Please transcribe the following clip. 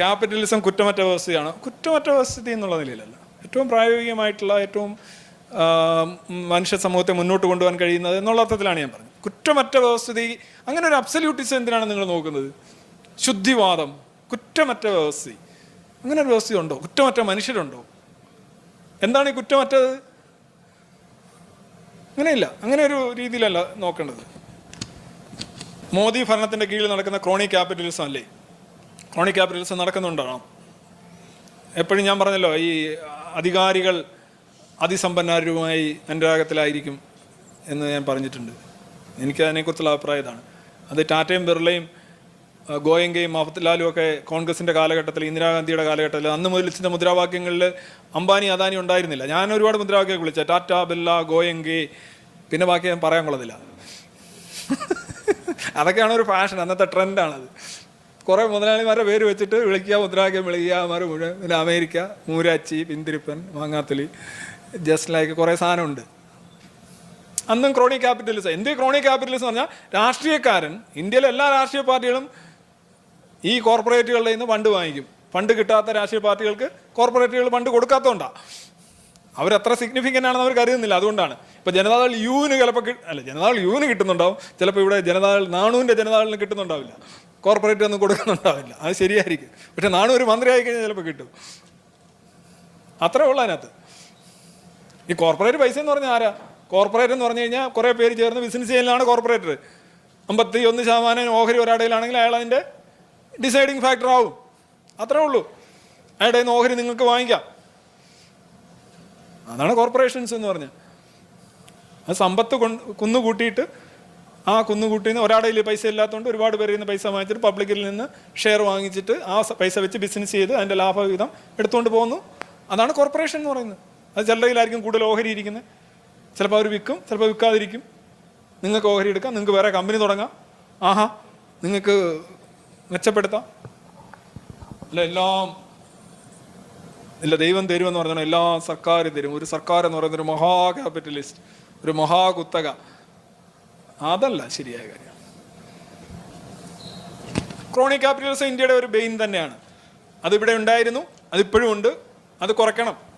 Capitalism കുറ്റമറ്റ വ്യവസ്ഥയാണ് കുറ്റമറ്റ വ്യവസ്ഥ എന്നുള്ള നിലയിലല്ല. ഏറ്റവും പ്രായോഗികമായിട്ടുള്ള ഏറ്റവും മനുഷ്യ സമൂഹത്തെ മുന്നോട്ട് കൊണ്ടുപോകാൻ കഴിയുന്നത് എന്നുള്ള അർത്ഥത്തിലാണ് ഞാൻ പറഞ്ഞത്. കുറ്റമറ്റ വ്യവസ്ഥിതി അങ്ങനെ ഒരു അബ്സല്യൂട്ടിസം എന്തിനാണ് നിങ്ങൾ നോക്കുന്നത്? ശുദ്ധിവാദം കുറ്റമറ്റ വ്യവസ്ഥ അങ്ങനെ ഒരു വ്യവസ്ഥയുണ്ടോ കുറ്റമറ്റ മനുഷ്യരുണ്ടോ? എന്താണ് ഈ കുറ്റമറ്റത്? അങ്ങനെയില്ല. അങ്ങനെ ഒരു രീതിയിലല്ല നോക്കേണ്ടത്. മോദി ഭരണത്തിന്റെ കീഴിൽ നടക്കുന്ന ക്രോണി ക്യാപിറ്റലിസം അല്ലേ? ക്രോണി ക്യാപിറ്റൽസ് നടക്കുന്നുണ്ടാണോ എപ്പോഴും ഞാൻ പറഞ്ഞല്ലോ ഈ അധികാരികൾ അതിസമ്പന്നരുമായി അനുരാഗത്തിലായിരിക്കും എന്ന് ഞാൻ പറഞ്ഞിട്ടുണ്ട്. എനിക്ക് അതിനെക്കുറിച്ചുള്ള അഭിപ്രായം ഇതാണ്. അത് ടാറ്റയും ബിർളയും ഗോയങ്കയും മഫത്ലാലും ഒക്കെ കോൺഗ്രസിന്റെ കാലഘട്ടത്തിൽ ഇന്ദിരാഗാന്ധിയുടെ കാലഘട്ടത്തിൽ അന്ന് മുതൽ ചില മുദ്രാവാക്യങ്ങളിൽ അംബാനി അദാനി ഉണ്ടായിരുന്നില്ല. ഞാൻ ഒരുപാട് മുദ്രാവാക്യം വിളിച്ച ടാറ്റ ബിർള ഗോയങ്കെ പിന്നെ ബാക്കി ഞാൻ പറയാൻ കൊള്ളതില്ല അതൊക്കെയാണ് ഒരു ഫാഷൻ അന്നത്തെ ട്രെൻഡാണത്. കുറേ മുതലാളിമാരുടെ പേര് വെച്ചിട്ട് വിളിക്കുക മുദ്രാവാക്യം വിളിക്കുക അവന്മാർ മുഴുവൻ. പിന്നെ അമേരിക്ക മൂരാച്ചി പിന്തിരിപ്പൻ മാങ്ങാത്തലി ജസ്റ്റ് ലൈക്ക് കുറേ സാധനമുണ്ട്. അന്നും ക്രോണി ക്യാപിറ്റലിസം എന്ത് ക്രോണി ക്യാപിറ്റലിസം പറഞ്ഞാൽ രാഷ്ട്രീയക്കാരൻ ഇന്ത്യയിലെ എല്ലാ രാഷ്ട്രീയ പാർട്ടികളും ഈ കോർപ്പറേറ്റുകളുടെ നിന്ന് ഫണ്ട് വാങ്ങിക്കും. ഫണ്ട് കിട്ടാത്ത രാഷ്ട്രീയ പാർട്ടികൾക്ക് കോർപ്പറേറ്റുകൾ ഫണ്ട് കൊടുക്കാത്തതുകൊണ്ടാണ് അവരത്ര സിഗ്നിഫിക്കന്റ് ആണെന്ന് അവർ കരുതുന്നില്ല. അതുകൊണ്ടാണ്. ഇപ്പോൾ ജനതാദൾ യുവിന് ചിലപ്പോൾ അല്ല ജനതാദൾ യുവിന് കിട്ടുന്നുണ്ടാവും. ചിലപ്പോൾ ഇവിടെ ജനതാദൾ നാണുവിന്റെ ജനതാദളിന് കിട്ടുന്നുണ്ടാവില്ല. കോർപ്പറേറ്റ് ഒന്നും കൊടുക്കുന്നുണ്ടാവില്ല അത് ശരിയായിരിക്കും. പക്ഷെ നാണു ഒരു മന്ത്രി കഴിഞ്ഞാൽ ചിലപ്പോൾ കിട്ടും. അത്രേ ഉള്ളൂ അതിനകത്ത്. ഈ കോർപ്പറേറ്റ് പൈസ എന്ന് പറഞ്ഞാൽ ആരാ? കോർപ്പറേറ്റ് എന്ന് പറഞ്ഞു കഴിഞ്ഞാൽ കുറേ പേര് ചേർന്ന് ബിസിനസ് ചെയ്യലാണ് കോർപ്പറേറ്റർ അമ്പത്തി ഒന്ന് ശതമാനം ഓഹരി ഒരാടയിലാണെങ്കിൽ അയാൾ അതിന്റെ ഡിസൈഡിങ് ഫാക്ടർ ആവും. അത്രേ ഉള്ളൂ. അയാളുടെ നിന്ന് ഓഹരി നിങ്ങൾക്ക് വാങ്ങിക്കാം. അതാണ് കോർപ്പറേഷൻസ് എന്ന് പറഞ്ഞാൽ അത് സമ്പത്ത് കൊണ്ട് കുന്നു ആ കുന്നു നിന്ന് ഒരാടയിൽ പൈസ ഇല്ലാത്തതുകൊണ്ട് ഒരുപാട് പേരിൽ നിന്ന് പൈസ വാങ്ങിച്ചിട്ട് പബ്ലിക്കിൽ നിന്ന് ഷെയർ വാങ്ങിച്ചിട്ട് ആ പൈസ വെച്ച് ബിസിനസ് ചെയ്ത് അതിന്റെ ലാഭവിഹിതം എടുത്തുകൊണ്ട് പോകുന്നു. അതാണ് കോർപ്പറേഷൻ എന്ന് പറയുന്നത്. അത് ചിലരുടെ കയ്യിലായിരിക്കും കൂടുതൽ ഓഹരി ഇരിക്കുന്നത് ചിലപ്പോൾ അവർ വിൽക്കും ചിലപ്പോൾ വിൽക്കാതിരിക്കും. നിങ്ങൾക്ക് ഓഹരി എടുക്കാം നിങ്ങൾക്ക് വേറെ കമ്പനി തുടങ്ങാം. ആഹാ നിങ്ങൾക്ക് മെച്ചപ്പെടുത്താം. അല്ല എല്ലാം ഇല്ല ദൈവം തരുമെന്ന് പറഞ്ഞാൽ എല്ലാ സർക്കാർ തരും. ഒരു സർക്കാർ എന്ന് പറയുന്ന ഒരു മഹാ ക്യാപിറ്റലിസ്റ്റ് ഒരു മഹാ കുത്തക. അതല്ല ശരിയായ കാര്യം. ക്രോണിക് ക്യാപിറ്റലിസം ഇന്ത്യയുടെ ഒരു ബെയിൻ തന്നെയാണ്. അതിവിടെ ഉണ്ടായിരുന്നു അതിപ്പോഴും ഉണ്ട്. അത് കുറയ്ക്കണം.